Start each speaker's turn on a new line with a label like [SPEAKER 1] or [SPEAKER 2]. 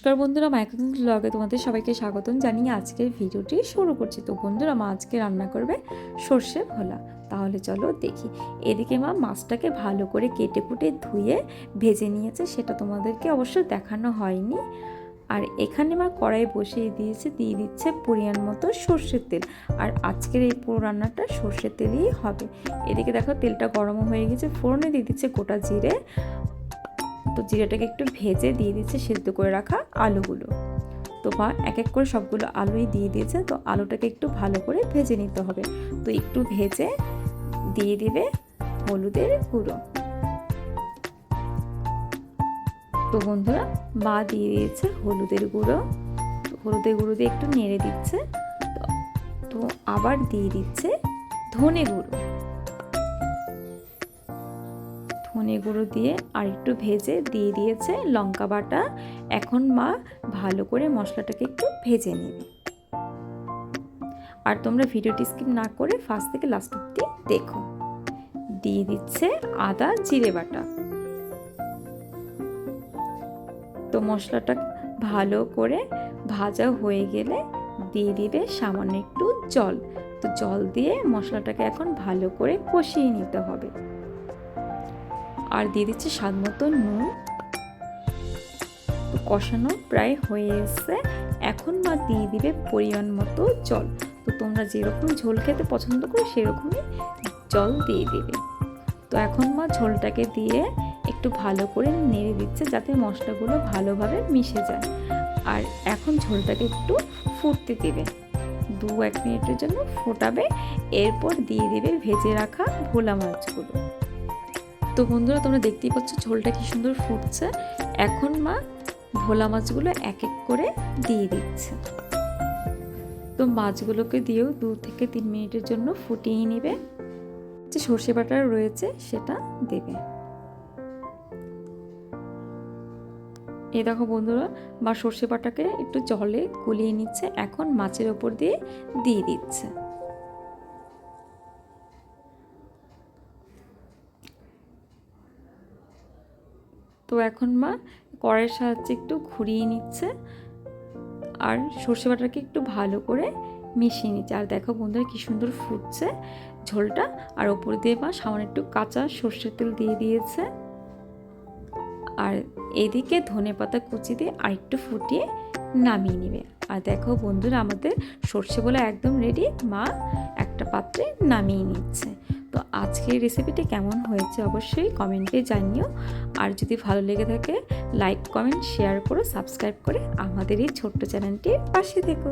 [SPEAKER 1] নমস্কার বন্ধুরা মাইক্রোন ব্লগে তোমাদের সবাইকে স্বাগতম। জানিয়ে আজকের ভিডিওটি শুরু করছি। তো বন্ধুরা, মা আজকে রান্না করবে সর্ষে ভোলা। তাহলে চলো দেখি। এদিকে মা মাছটাকে ভালো করে কেটে কুটে ধুয়ে ভেজে নিয়েছে, সেটা তোমাদেরকে অবশ্য দেখানো হয়নি। আর এখানে মা কড়াই বসিয়ে দিয়েছে, দিয়ে দিচ্ছে পরিমাণ মতো সর্ষের তেল। আর আজকের এই পুরো রান্নাটা সর্ষের তেলেই হবে। এদিকে দেখো তেলটা গরম হয়ে গেছে, ফোড়নে দিয়ে দিচ্ছে গোটা জিরে। তো জিরাটাকে একটু ভেজে দিয়ে দিচ্ছে, সেদ্ধ করে রাখা আলুগুলো। তো মা এক এক করে সবগুলো আলুই দিয়ে দিয়েছে, তো আলুটাকে একটু ভালো করে ভেজে নিতে হবে। তো একটু ভেজে দিয়ে দিবে হলুদের গুঁড়ো। তো বন্ধুরা, মা দিয়ে দিয়েছে হলুদের গুঁড়ো। হলুদের গুঁড়ো দিয়ে একটু নেড়ে দিচ্ছে। তো আবার দিয়ে দিচ্ছে ধনে গুঁড়ো। ধনে গুঁড়ো দিয়ে আর একটু ভেজে দিয়ে দিয়েছে লঙ্কা বাটা। এখন মা ভালো করে মশলাটাকে একটু ভেজে নেবে। আর তোমরা ভিডিওটি স্কিপ না করে ফার্স্ট থেকে লাস্ট অব্দি দেখো। দিয়ে দিচ্ছে আদা, জিরে বাটা। তো মশলাটা ভালো করে ভাজা হয়ে গেলে দিয়ে দিবে সামান্য একটু জল। তো জল দিয়ে মশলাটাকে এখন ভালো করে কষিয়ে নিতে হবে। আর দিয়ে দিচ্ছি স্বাদ মতো নুন। কষানো প্রায় হয়ে এসছে। এখন মা দিয়ে দিবে পরিমাণ মতো জল। তো তোমরা যেরকম ঝোল খেতে পছন্দ করো, সেরকমই জল দিয়ে দিবে। তো এখন মা ঝোলটাকে দিয়ে একটু ভালো করে নেড়ে দিচ্ছে যাতে মশলাগুলো ভালোভাবে মিশে যায়। আর এখন ঝোলটাকে একটু ফুটতে দেবে। দু এক মিনিটের জন্য ফোটাবে। এরপর দিয়ে দিবে ভেজে রাখা ভোলা মাছগুলো। তো বন্ধুরা, তোমরা দেখতেই পাচ্ছ ঝোলটা কি সুন্দর ফুটছে। এখন মা ভোলা মাছগুলো এক এক করে দিয়ে দিচ্ছে। তো মাছগুলোকে দিয়েও দু থেকে তিন মিনিটের জন্য ফুটিয়ে নেবে। যে সর্ষে বাটা রয়েছে, সেটা দেবে। এই দেখো বন্ধুরা, মা সর্ষে বাটাকে একটু জলে গলিয়ে নিচ্ছে, এখন মাছের ওপর দিয়ে দিয়ে দিচ্ছে। তো এখন মা কড়াইয়ের সাহায্যে একটু ঘুরিয়ে নিচ্ছে আর সর্ষে বাটাকে একটু ভালো করে মিশিয়ে নিচ্ছে। আর দেখো বন্ধুরা কী সুন্দর ফুটছে ঝোলটা। আর ওপর দিয়ে মা সামান্য একটু কাঁচা সর্ষের তেল দিয়ে দিয়েছে। আর এদিকে ধনে পাতা কুচি দিয়ে আরেকটু ফুটিয়ে নামিয়ে নেবে। আর দেখো বন্ধুরা আমাদের সর্ষে বলে একদম রেডি মা একটা পাত্রে নামিয়ে নিচ্ছে। তো আজকের রেসিপিটি কেমন হয়েছে অবশ্যই কমেন্টে জানিও। আর যদি ভালো লেগে থাকে লাইক কমেন্ট শেয়ার করো সাবস্ক্রাইব করে আমাদের এই ছোট্ট চ্যানেলটির পাশে থেকো।